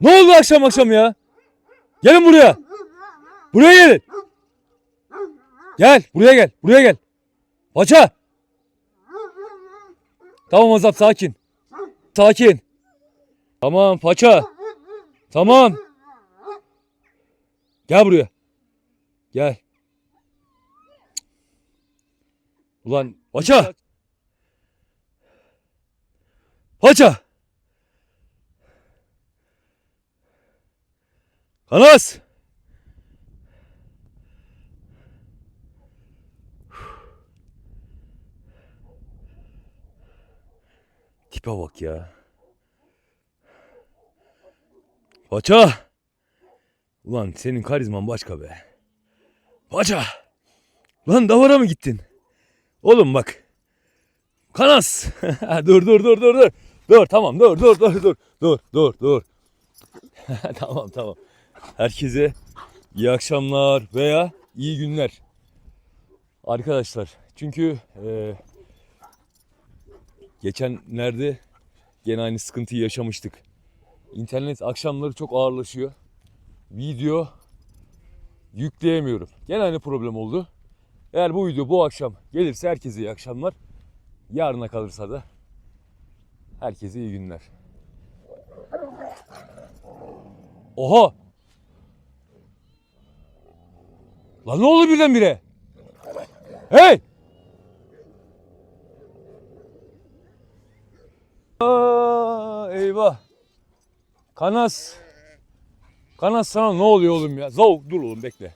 Ne oldu akşam akşam ya? Gelin buraya. Buraya gelin. Gel buraya gel. Buraya gel. Paça. Tamam Azap sakin. Sakin. Tamam paça. Tamam. Gel buraya. Gel. Ulan paça. Paça. Kanas. Tipe bak ya. Paça. Ulan senin karizman başka be. Paça. Lan davara mı gittin? Oğlum bak. Kanas. dur dur dur dur dur. Dur tamam dur dur dur dur. Dur dur dur. tamam tamam. Herkese iyi akşamlar veya iyi günler. Arkadaşlar çünkü e, geçenlerde gene aynı sıkıntıyı yaşamıştık. İnternet akşamları çok ağırlaşıyor. Video yükleyemiyorum. Gene aynı problem oldu. Eğer bu video bu akşam gelirse herkese iyi akşamlar. Yarına kalırsa da herkese iyi günler. Oha! Lan ne oldu birdenbire? Hey! Aa, eyvah. Kanas. Kanas sana ne oluyor oğlum ya? Zav dur oğlum bekle.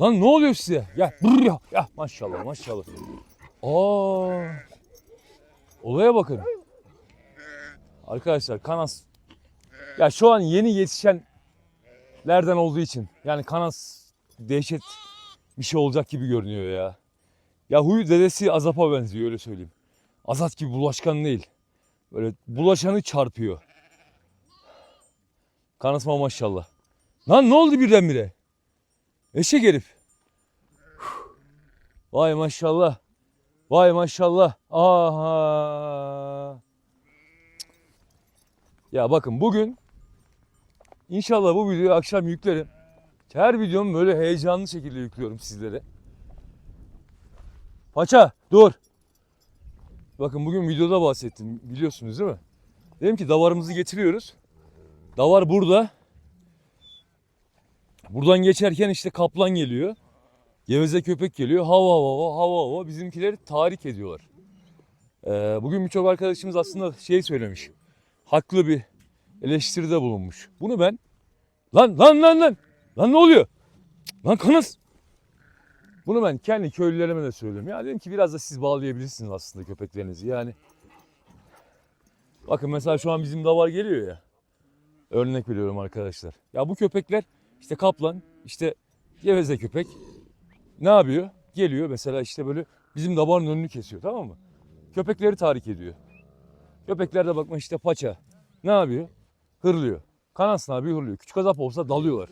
Lan ne oluyor size? Ya brr ya. Ya maşallah maşallah. Aa. Olaya bakın. Arkadaşlar Kanas ya şu an yeni yetişenlerden olduğu için yani Kanas dehşet bir şey olacak gibi görünüyor ya. Ya huyu dedesi Azap'a benziyor öyle söyleyeyim. Azat gibi bulaşkan değil. Böyle bulaşanı çarpıyor. Kanasma maşallah. Lan ne oldu birdenbire? Eşek herif. Vay maşallah. Vay maşallah. Aha. Ya bakın bugün inşallah bu videoyu akşam yüklerim. Her videomu böyle heyecanlı şekilde yüklüyorum sizlere. Paça dur. Bakın bugün videoda bahsettim biliyorsunuz değil mi? Dedim ki davarımızı getiriyoruz. Davar burada. Buradan geçerken işte kaplan geliyor. Geveze köpek geliyor. Hava hava hava hava bizimkileri tahrik ediyorlar. Ee, bugün birçok arkadaşımız aslında şey söylemiş. Haklı bir eleştiride bulunmuş. Bunu ben lan lan lan lan lan ne oluyor? Lan kanas. Bunu ben kendi köylülerime de söylüyorum. Ya dedim ki biraz da siz bağlayabilirsiniz aslında köpeklerinizi. Yani bakın mesela şu an bizim davar geliyor ya. Örnek veriyorum arkadaşlar. Ya bu köpekler işte kaplan, işte geveze köpek ne yapıyor? Geliyor mesela işte böyle bizim davarın önünü kesiyor tamam mı? Köpekleri tahrik ediyor. Köpekler de bakma işte paça. Ne yapıyor? Hırlıyor. Kanas ne yapıyor? Hırlıyor. Küçük azap olsa dalıyorlar.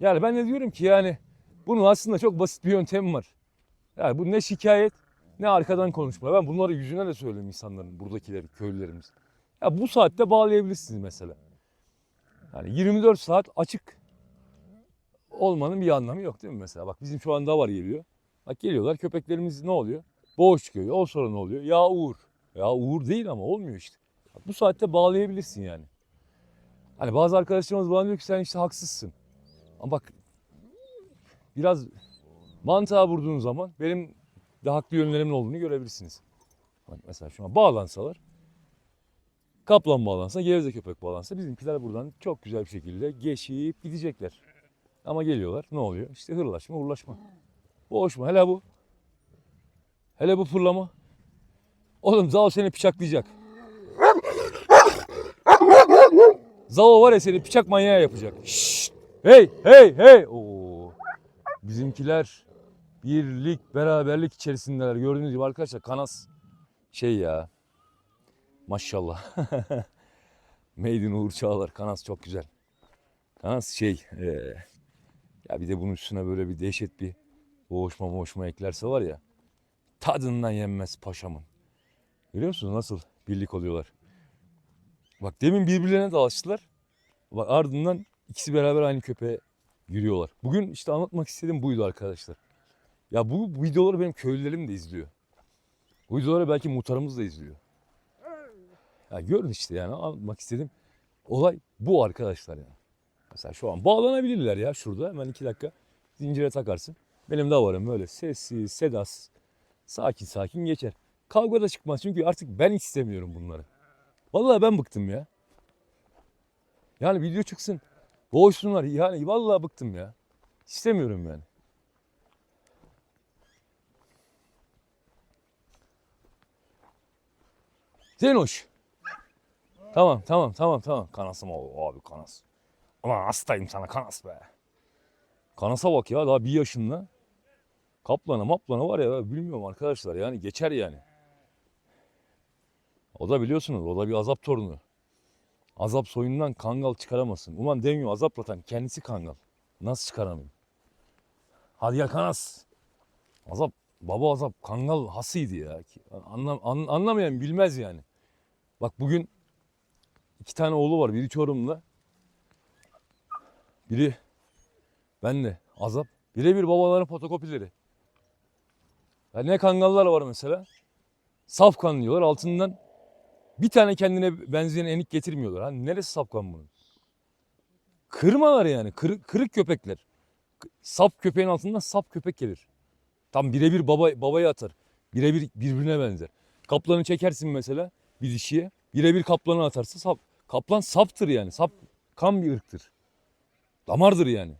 Yani ben de diyorum ki yani bunun aslında çok basit bir yöntemi var. Yani bu ne şikayet ne arkadan konuşma. Ben bunları yüzüne de söylüyorum insanların, buradakileri, köylülerimiz. Ya bu saatte bağlayabilirsiniz mesela. Yani 24 saat açık olmanın bir anlamı yok değil mi mesela? Bak bizim şu anda var geliyor. Bak geliyorlar köpeklerimiz ne oluyor? Boğuş çıkıyor. O sonra ne oluyor? Ya Uğur. Ya Uğur değil ama olmuyor işte. Bak, bu saatte bağlayabilirsin yani. Hani bazı arkadaşlarımız bana diyor ki sen işte haksızsın. Ama bak biraz mantığa vurduğun zaman benim de haklı yönlerimin olduğunu görebilirsiniz. Bak mesela şuna bağlansalar kaplan bağlansa, geveze köpek bağlansa bizimkiler buradan çok güzel bir şekilde geçip gidecekler. Ama geliyorlar ne oluyor? İşte hırlaşma, uğurlaşma. Boğuşma. Hele bu. Hele bu fırlama. Oğlum Zao seni bıçaklayacak. Zao var ya seni bıçak manyağı yapacak. Şşt! Hey hey hey. Oo. Bizimkiler birlik beraberlik içerisindeler. Gördüğünüz gibi arkadaşlar kanas şey ya. Maşallah. Made Uğur Çağlar. Kanas çok güzel. Kanas şey eee, ya bir de bunun üstüne böyle bir dehşet bir boğuşma boğuşma eklerse var ya tadından yenmez paşamın. Görüyor musunuz nasıl birlik oluyorlar? Bak demin birbirlerine dalaştılar. Bak ardından ikisi beraber aynı köpeğe yürüyorlar. Bugün işte anlatmak istediğim buydu arkadaşlar. Ya bu, videoları benim köylülerim de izliyor. Bu videoları belki muhtarımız da izliyor. Ya görün işte yani anlatmak istedim. Olay bu arkadaşlar ya. Mesela şu an bağlanabilirler ya şurada. Hemen iki dakika zincire takarsın. Benim de varım böyle sessiz, sedas, sakin sakin geçer. Kavga da çıkmaz çünkü artık ben istemiyorum bunları. Vallahi ben bıktım ya. Yani video çıksın. Boğuşsunlar. Yani vallahi bıktım ya. İstemiyorum yani. Zeynoş. Tamam tamam tamam tamam. Kanasım o abi kanas. Ulan hastayım sana kanas be. Kanasa bak ya daha bir yaşında. Kaplana maplana var ya bilmiyorum arkadaşlar yani geçer yani. O da biliyorsunuz o da bir azap torunu. Azap soyundan kangal çıkaramazsın. Ulan demiyor azaplatan kendisi kangal. Nasıl çıkaramayayım? Hadi gel kanas. Azap baba azap kangal hasıydı ya. Anlam, an- anlamayan bilmez yani. Bak bugün iki tane oğlu var. Biri Çorum'da. Biri benle azap. Birebir babaların fotokopileri. Ya ne kangallar var mesela. Saf kan diyorlar altından bir tane kendine benzeyen enik getirmiyorlar. Hani neresi safkan bunun? Kırmalar yani. Kırık, kırık köpekler. Saf köpeğin altından saf köpek gelir. Tam birebir baba, babaya atar. Birebir birbirine benzer. Kaplanı çekersin mesela bir dişiye. Birebir kaplanı atarsa sap. Kaplan saptır yani. Sap kan bir ırktır. Damardır yani.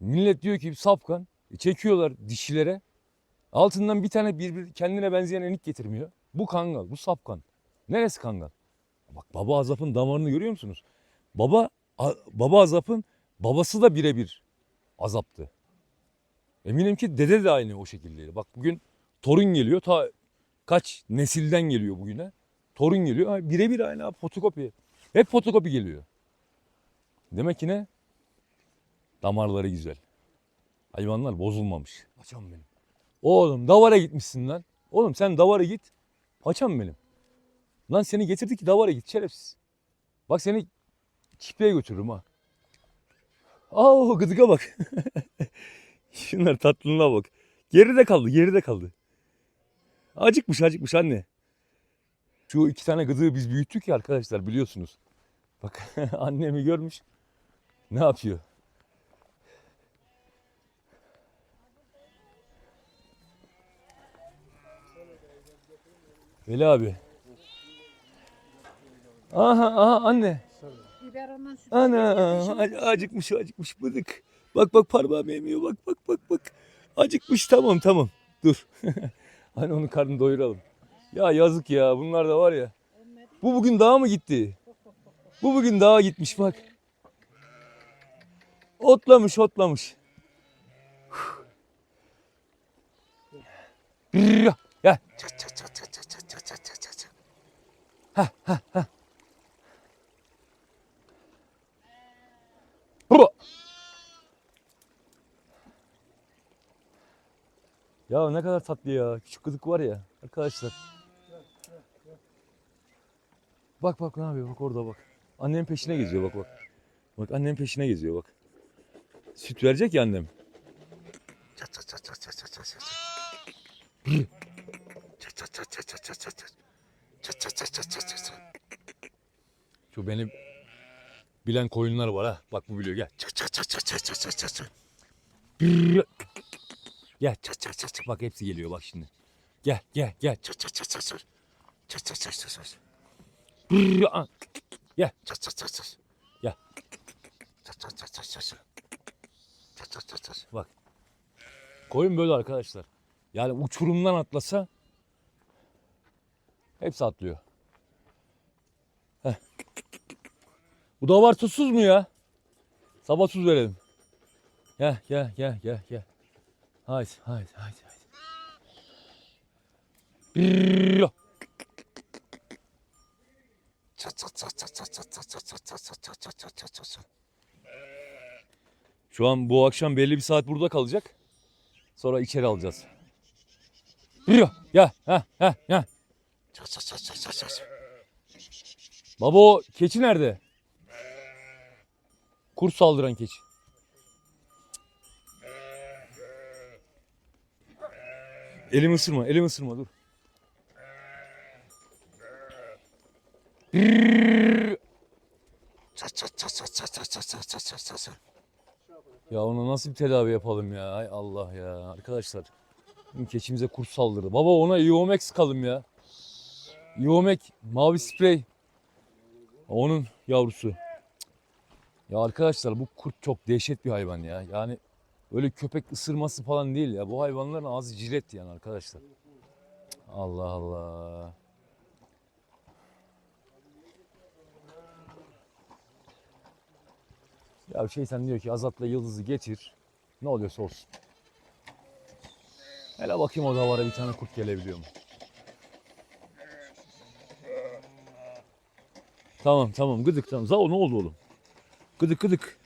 Millet diyor ki sapkan. E çekiyorlar dişilere. Altından bir tane birbir kendine benzeyen enik getirmiyor. Bu kangal, bu sapkan. Neresi kangal? Bak baba azapın damarını görüyor musunuz? Baba a- baba azapın babası da birebir azaptı. Eminim ki dede de aynı o şekildeydi. Bak bugün torun geliyor. Ta kaç nesilden geliyor bugüne. Torun geliyor. Birebir aynı abi fotokopi. Hep fotokopi geliyor. Demek ki ne? Damarları güzel. Hayvanlar bozulmamış. Paçam benim. Oğlum davara gitmişsin lan. Oğlum sen davara git. Paçam benim. Lan seni getirdik ki davara git şerefsiz. Bak seni çiftliğe götürürüm ha. Aa gıdıka bak. Şunlar tatlılığına bak. Geride kaldı geride kaldı. Acıkmış acıkmış anne. Şu iki tane gıdığı biz büyüttük ya arkadaşlar biliyorsunuz. Bak annemi görmüş. Ne yapıyor? Veli abi. Aha aha anne. Biberondan süt Ana yapışmış. a- acıkmış acıkmış bıdık. Bak bak parmağım emiyor bak bak bak bak. Acıkmış tamam tamam dur. hani onun karnını doyuralım. Ya yazık ya bunlar da var ya. Bu bugün dağa mı gitti? Bu bugün dağa gitmiş bak. Otlamış otlamış. Gel. Çık çık çık çık çık çık çık çık çık çık hah hah. Baba. Ya ne kadar tatlı ya. Küçük gıdık var ya arkadaşlar. Bak bak ne yapıyor bak orada bak. Annemin peşine geziyor bak bak. Bak annemin peşine geziyor bak. Süt verecek ya annem. Çat çat çat çat çat çat çat çat. Çat çat çat çat çat çat çat çat. Çat çat çat çat çat çat çat. Şu benim bilen koyunlar var ha. Bak bu biliyor gel. Çık çık çık çık çık çık çık çık. Brrr. Gel çık çık çık çık. Bak hepsi geliyor bak şimdi. Gel gel gel. Çık çık çık. Çık çık çık çık çık. Brrr. Aa. Gel. Çık çık çık çık. Gel. Çık çık çık. Çık çık çık çık. Bak. Koyun böyle arkadaşlar. Yani uçurumdan atlasa hepsi atlıyor. Heh. Bu da var tuzsuz mu ya? Sabah tuz verelim. Gel gel gel gel gel. Haydi haydi haydi haydi. Brrrr. Çat çat çat çat çat çat çat çat çat çat çat çat çat çat çat çat çat. Şu an bu akşam belli bir saat burada kalacak. Sonra içeri alacağız. Brrrr. Gel ha ha ha. Çık çık çık çık çık çık. Baba o keçi nerede? Kurt saldıran keçi. Elimi ısırma, elimi ısırma dur. Ya ona nasıl bir tedavi yapalım ya? Ay Allah ya. Arkadaşlar. Keçimize kurt saldırdı. Baba ona Iomex kalım ya. Iomex mavi sprey. Onun yavrusu. Ya arkadaşlar bu kurt çok dehşet bir hayvan ya. Yani öyle köpek ısırması falan değil ya. Bu hayvanların ağzı cilet yani arkadaşlar. Allah Allah. Ya şeytan diyor ki Azat'la Yıldız'ı getir. Ne oluyorsa olsun. Hele bakayım o davara bir tane kurt gelebiliyor mu? Tamam tamam gıdık tamam. Zao ne oldu oğlum? Gıdık gıdık.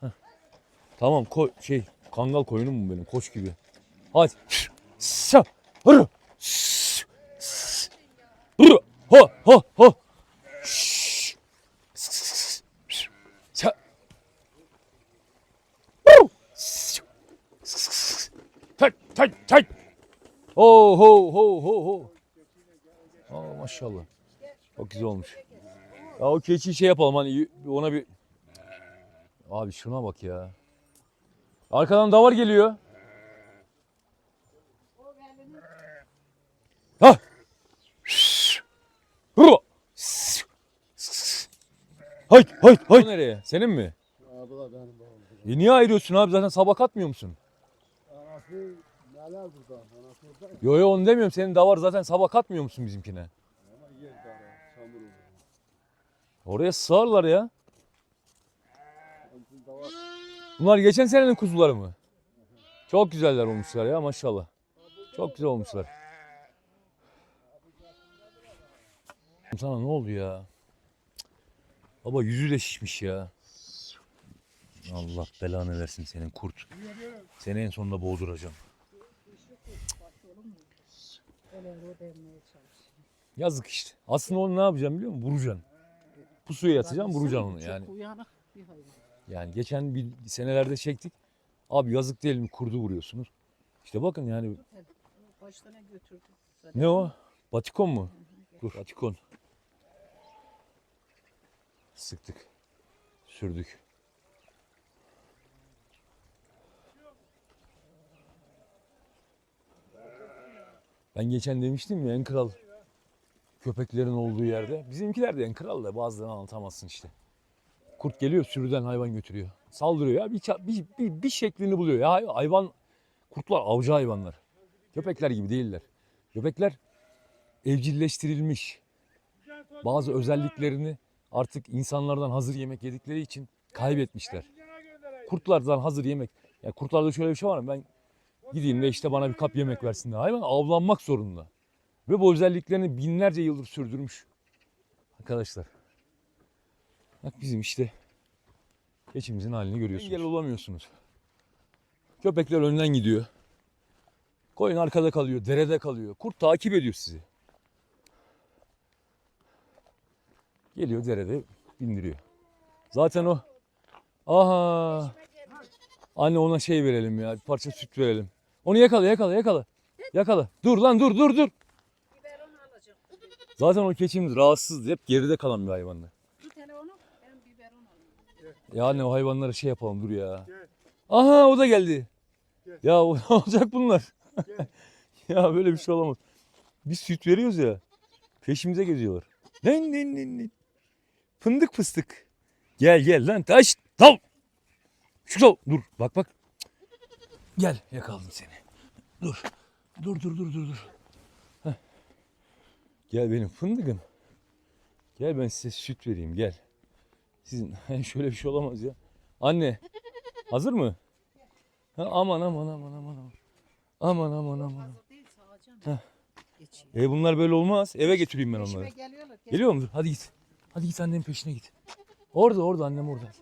Heh. Tamam koy şey kangal koyunum mu benim koç gibi. Hadi. Sa. Ss. Hırı. Ha ha ha. Tay tay tay. Ho ho ho ho ho. Aa maşallah. Çok güzel olmuş. Ya o keçiyi şey yapalım hani ona bir... Abi şuna bak ya. Arkadan davar geliyor. Ha! Hırra! Hay hay hay. Nereye? Senin mi? Abi da benim babam. E niye ayırıyorsun abi? Zaten sabah katmıyor musun? Anası neler burada? Anası orada ya. Yo yo onu demiyorum. Senin davar zaten sabah katmıyor musun bizimkine? Ama yer dar. Çamur olur. Oraya sığarlar ya. Bunlar geçen senenin kuzuları mı? Çok güzeller olmuşlar ya maşallah. Çok güzel olmuşlar. Sana ne oldu ya? Baba yüzü de şişmiş ya. Allah belanı versin senin kurt. Seni en sonunda boğduracağım. Yazık işte. Aslında onu ne yapacağım biliyor musun? Vuracaksın. Pusuya yatacağım vuracaksın onu yani. Çok uyanık bir hayvan. Yani geçen bir senelerde çektik. Abi yazık değil mi kurdu vuruyorsunuz. İşte bakın yani zaten. ne o? Batikon mu? Dur batikon. Sıktık. Sürdük. Ben geçen demiştim ya en kral köpeklerin olduğu yerde. Bizimkiler de en kral da bazılarını anlatamazsın işte. Kurt geliyor sürüden hayvan götürüyor. Saldırıyor ya bir, bir, bir, bir şeklini buluyor. Ya hay- hayvan kurtlar avcı hayvanlar. Köpekler gibi değiller. Köpekler evcilleştirilmiş. Bazı özelliklerini artık insanlardan hazır yemek yedikleri için kaybetmişler. Kurtlardan hazır yemek. Ya kurtlarda şöyle bir şey var mı? Ben gideyim de işte bana bir kap yemek versin de. Hayvan avlanmak zorunda. Ve bu özelliklerini binlerce yıldır sürdürmüş. Arkadaşlar. Bak bizim işte geçimizin halini görüyorsunuz. Engel olamıyorsunuz. Köpekler önden gidiyor. Koyun arkada kalıyor, derede kalıyor. Kurt takip ediyor sizi. Geliyor derede bindiriyor. Zaten o aha anne ona şey verelim ya bir parça süt verelim. Onu yakala yakala yakala. Yakala. Dur lan dur dur dur. Zaten o keçimiz rahatsız hep geride kalan bir hayvanlar. Bir tane onu ben biberon alayım. Ya anne o hayvanlara şey yapalım dur ya. Gel. Aha o da geldi. Gel. Ya o- ne olacak bunlar? Gel. ya böyle bir şey olamaz. Biz süt veriyoruz ya. Peşimize geziyorlar. Nen nen nen nen. Fındık fıstık. Gel gel lan taş. Tav. Şu tav. Dur bak bak. Gel yakaladım seni. Dur. Dur dur dur dur dur. Gel benim fındıkım. Gel ben size süt vereyim gel. Sizin şöyle bir şey olamaz ya. Anne hazır mı? Ha, aman aman aman aman aman. Aman aman aman. Hazır değil sağacağım. Geçeyim. E bunlar böyle olmaz. Eve götüreyim ben onları. Geliyor mudur? Hadi git. Hadi git annenin peşine git. Orada orada annem orada.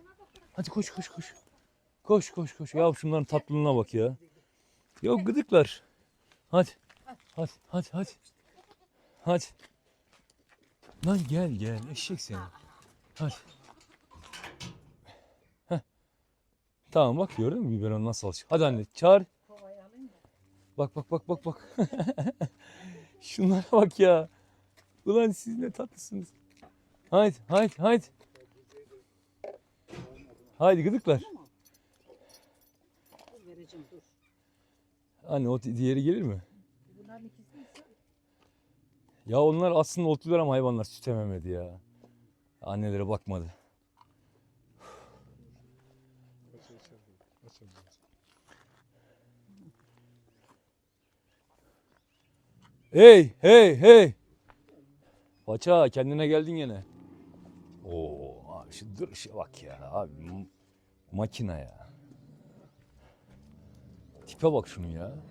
Hadi koş koş koş. Koş koş koş. Ya şunların tatlılığına bak ya. Yok gıdıklar. Hadi. Hadi hadi hadi. Hadi. Lan gel gel eşek seni. Hadi. Heh. Tamam bak gördün mü biberon nasıl alışıyor. Hadi anne çağır. Bak bak bak bak bak. Şunlara bak ya. Ulan siz ne tatlısınız. Haydi haydi haydi. Haydi gıdıklar. Anne o di- diğeri gelir mi? Bunların ikisi Ya onlar aslında otlular ama hayvanlar süt ememedi ya. Annelere bakmadı. Hey hey hey. Paça kendine geldin yine. Oo abi şu duruşa bak ya abi makina ya. Tipe bak şunun ya.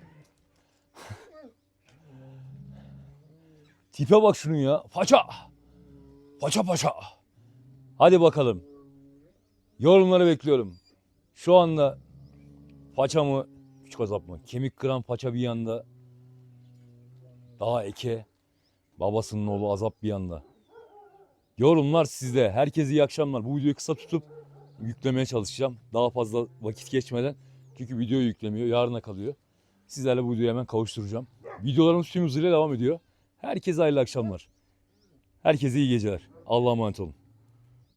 Tipe bak şunun ya. Paça. Paça paça. Hadi bakalım. Yorumları bekliyorum. Şu anda paça mı küçük azap mı? Kemik kıran paça bir yanda. Daha eke. Babasının oğlu azap bir yanda. Yorumlar sizde. Herkese iyi akşamlar. Bu videoyu kısa tutup yüklemeye çalışacağım. Daha fazla vakit geçmeden. Çünkü video yüklemiyor. Yarına kalıyor. Sizlerle bu videoyu hemen kavuşturacağım. Videolarımız tüm hızıyla devam ediyor. Herkese hayırlı akşamlar. Herkese iyi geceler. Allah'a emanet olun.